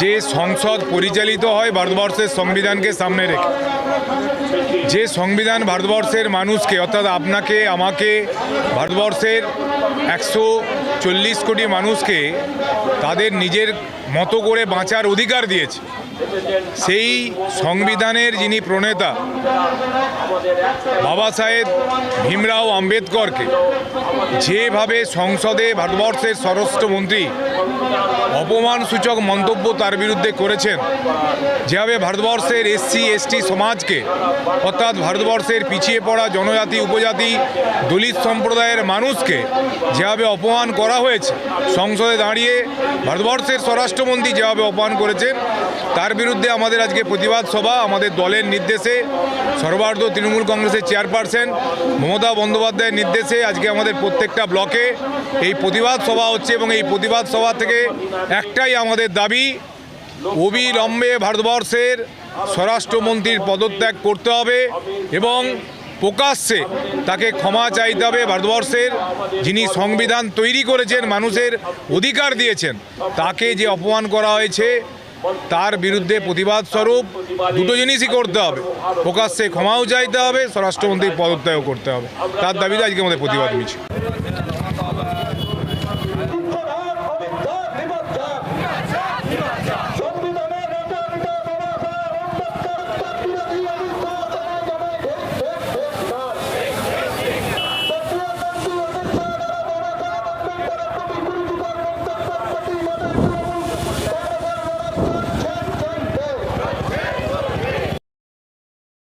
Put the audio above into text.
যে সংসদ পরিচালিত হয় ভারতবর্ষের সংবিধানকে সামনে রেখে। যে সংবিধান ভারতবর্ষের মানুষকে, অর্থাৎ আপনাকে, আমাকে, ভারতবর্ষের একশো চল্লিশ কোটি মানুষকে তাদের নিজের মতো করে বাঁচার অধিকার দিয়েছে। সেই সংবিধানের যিনি প্রণেতা, বাবা সাহেব ভীমরাও আম্বেদকরকে, যেভাবে সংসদে ভারতবর্ষের স্বরাষ্ট্রমন্ত্রী অপমানসূচক মন্তব্য তার বিরুদ্ধে করেছেন। যেভাবে ভারতবর্ষের এসসি, এসটি সমাজকে, অর্থাৎ ভারতবর্ষের পিছিয়ে পড়া জনজাতি, উপজাতি, দলিত সম্প্রদায়ের মানুষকে যেভাবে অপমান করা হয়েছে, সংসদে দাঁড়িয়ে ভারতবর্ষের স্বরাষ্ট্রমন্ত্রী যেভাবে অপমান করেছেন, তার বিরুদ্ধে আমাদের আজকে প্রতিবাদ সভা, আমাদের দলের নির্দেশে, সর্বার্ধ তৃণমূল কংগ্রেসের চেয়ারপারসন মমতা বন্দ্যোপাধ্যায়ের নির্দেশে আজকে আমাদের প্রত্যেকটা ব্লকে এই প্রতিবাদ সভা হচ্ছে এবং এই প্রতিবাদ সভা থেকে একটাই আমাদের দাবি, অবিলম্বে ভারতবর্ষের স্বরাষ্ট্রমন্ত্রীর পদত্যাগ করতে হবে এবং প্রকাশ্যে তাকে ক্ষমা চাইতে হবে। ভারতবর্ষের যিনি সংবিধান তৈরি করেছেন, মানুষের অধিকার দিয়েছেন, তাকে যে অপমান করা হয়েছে, তার বিরুদ্ধে প্রতিবাদ স্বরূপ দুটো জিনিসই করতে হবে। প্রকাশ্যে ক্ষমাও চাইতে হবে, স্বরাষ্ট্রমন্ত্রীর পদত্যাগও করতে হবে। তার দাবিতে আজকে আমাদের প্রতিবাদ মিছিল। মাতার